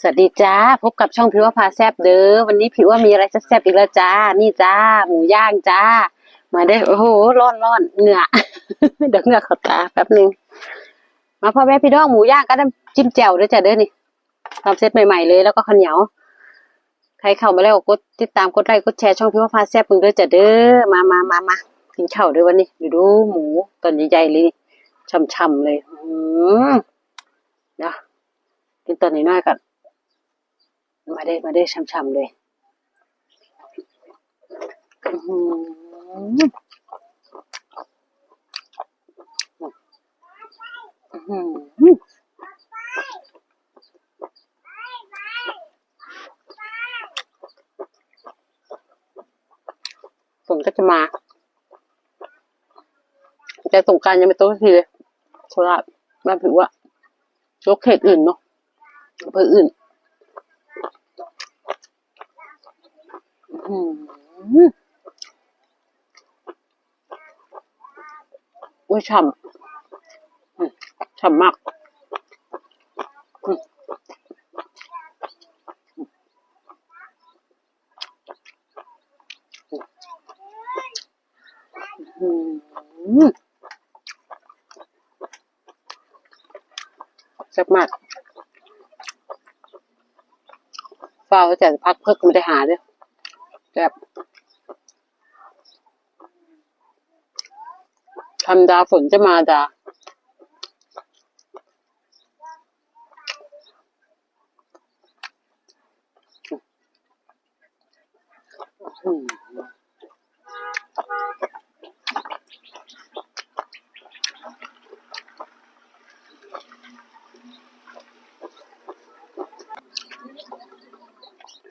สวัสดีจ้าพบกับช่องผิวว่าพาแซบเด้อวันนี้ผิวว่ามีอะไรแซบๆอีกแล้วจ้า นี่จ้า หมูย่างจ้า มาได้โอ้โหร้อนร้อนเหงื่อเดี๋ยวเหงื่อขอตาแป๊บหนึงมาพ่อแม่พี่น้องหมูย่างก็น้จิ้มแจ่วด้วยจ้ะเด้อนี่ทำเซตใหม่ๆเลยแล้วก็ข้าวเหนียวใครเข้ามาแล้วกดติดตามกดไลค์กดแชร์ช่องพิวว่าพาแซ่บมึงด้วยจ้ะเด้อมามามามากินข้าวด้วยวันนี้ดูดูหมูตอนใหญ่ๆเลยนี่ช่ำๆเลยอืมเดี๋ยวกินตอนนี้น้อยก่อน มาได้มาได้ช่ำๆเลยอือหืออือหือฝนก็จะมาแต่สงการยังไม่ต้นทีเลยโคราชบ้านผิวอะยกเขตอื่นเนาะอำเภออื่น อืมอุ้ยฉ่ำฉ่ำมากอืมอืมแซ่บมากฟ้าจะพักเพิกไม่ได้หาเด้อ แบบทำดาฝนจะมาดาอืม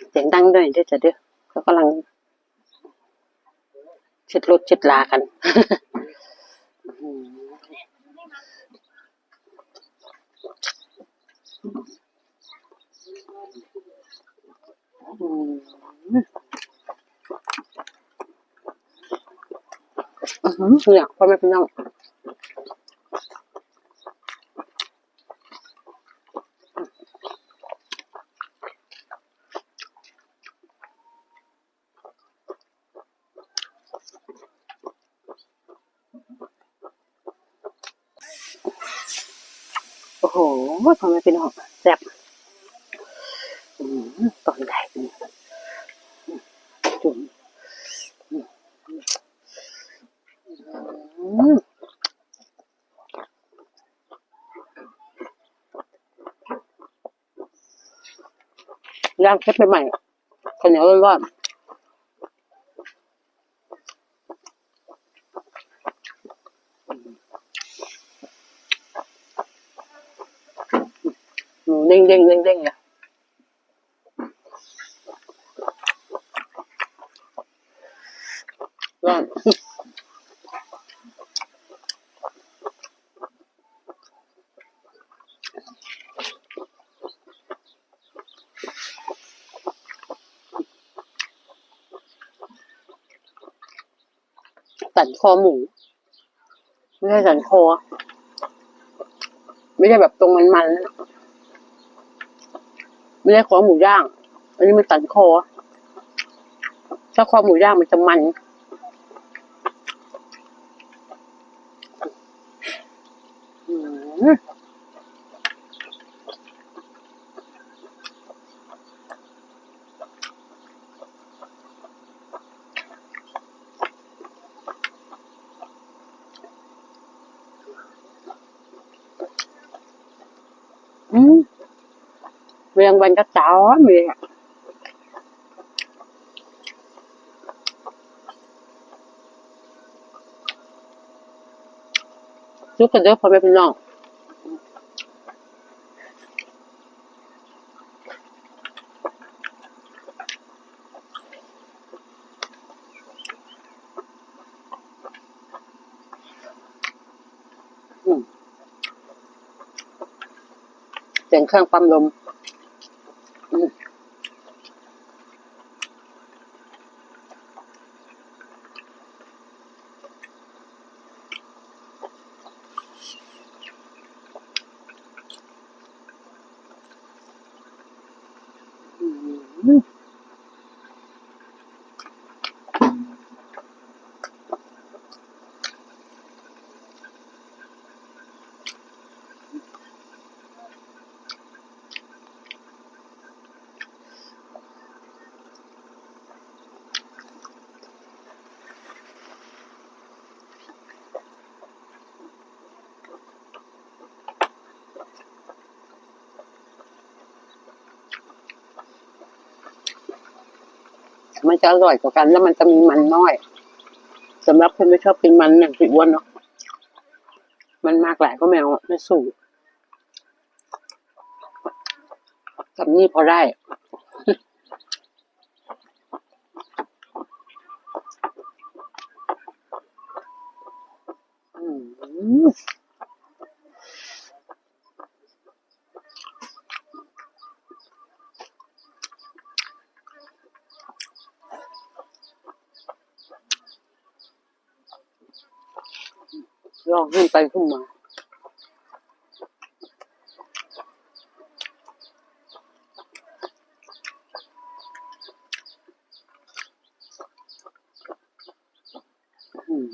เสียงดังด้ากำลังเช็ดรถเช็ดลากันอืมอื้อหือเนี่ยพ่อแม่พี่น้อง หพ่อแม่พี่น้องแซ่บตอนใหญ่นี่จุ่มย่างเช็ดไปใหม่ข้าวเหนียวร้อนๆหมู เด้งเด้งเด้งเด้งเลยร้อนสันคอหมู ไม่ใช่สันคอ ไม่ใช่แบบตรงมันมันๆนะ ไม่ใช่คอหมูย่าง อันนี้มันสันคอ ถ้าคอหมูย่างมันจะมัน อืม อืมเวียงวันก็จ้าเมียลูกกันเด้อพ่อแม่พี่น้องอืมเสียงเครื่องปั๊มลม มันจะอร่อยกว่ากัน แล้วมันจะมีมันน้อยสำหรับคนไม่ชอบกินมันเนี่ยผิดอ้วนเนาะมันมากหลายก็ไม่เอาไม่สู้กับนี่พอได้ อืม ร้องขึ้นไปขึ้นมาอืม